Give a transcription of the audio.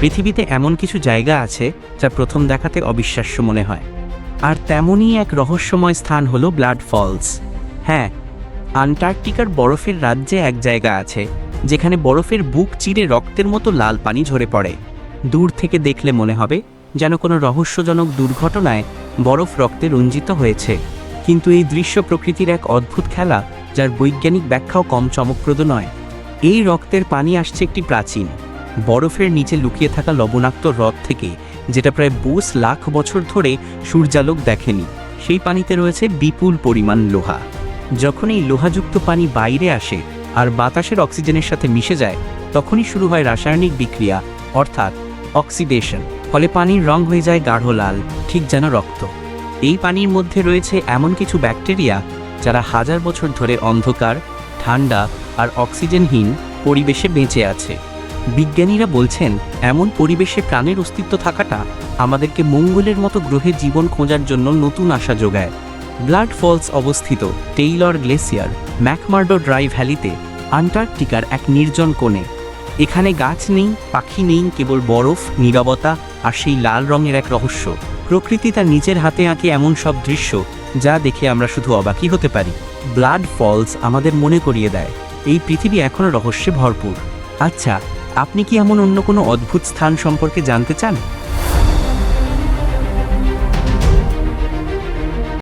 পৃথিবীতে এমন কিছু জায়গা আছে যা প্রথম দেখাতে অবিশ্বাস্য মনে হয়। আর তেমনই এক রহস্যময় স্থান হল ব্লাড ফলস। হ্যাঁ আন্টার্কটিকার বরফের রাজ্যে এক জায়গা আছে, যেখানে বরফের বুক চিরে রক্তের মতো লাল পানি ঝরে পড়ে। দূর থেকে দেখলে মনে হবে যেন কোনো রহস্যজনক দুর্ঘটনায় বরফ রক্তে রঞ্জিত হয়েছে। কিন্তু এই দৃশ্য প্রকৃতির এক অদ্ভুত খেলা, যার বৈজ্ঞানিক ব্যাখ্যাও কম চমকপ্রদ নয়। এই রক্তের পানি আসছে একটি প্রাচীন। বরফের নিচে লুকিয়ে থাকা লবণাক্ত হ্রদ থেকে, যেটা প্রায় বুস লাখ বছর ধরে সূর্যালোক দেখেনি, সেই পানিতে রয়েছে বিপুল পরিমাণ লোহা। যখন এই লোহাযুক্ত পানি বাইরে আসে আর বাতাসের অক্সিজেনের সাথে মিশে যায়, তখনই শুরু হয় রাসায়নিক বিক্রিয়া, অর্থাৎ অক্সিডেশন। ফলে পানির রং হয়ে যায় গাঢ় লাল, ঠিক যেন রক্ত। এই পানির মধ্যে রয়েছে এমন কিছু ব্যাকটেরিয়া যারা হাজার বছর ধরে অন্ধকার, ঠান্ডা আর অক্সিজেনহীন পরিবেশে বেঁচে আছে। বিজ্ঞানীরা বলছেন, এমন পরিবেশে প্রাণের অস্তিত্ব থাকাটা আমাদেরকে মঙ্গলের মতো গ্রহে জীবন খোঁজার জন্য নতুন আশা যোগায়। ব্লাড ফলস অবস্থিত টেইলর গ্লেসিয়ার, ম্যাকমার্ডো ড্রাই ভ্যালিতে আন্টার্কটিকার এক নির্জন কোণে। এখানে গাছ নেই, পাখি নেই, কেবল বরফ, নীরবতা আর সেই লাল রঙের এক রহস্য। প্রকৃতি তার নিজের হাতে আঁকে এমন সব দৃশ্য যা দেখে আমরা শুধু অবাকই হতে পারি। ব্লাড ফলস আমাদের মনে করিয়ে দেয়, এই পৃথিবী এখনও রহস্যে ভরপুর। আচ্ছা আপনি কি এমন অন্য কোনো অদ্ভুত স্থান সম্পর্কে জানতে চান?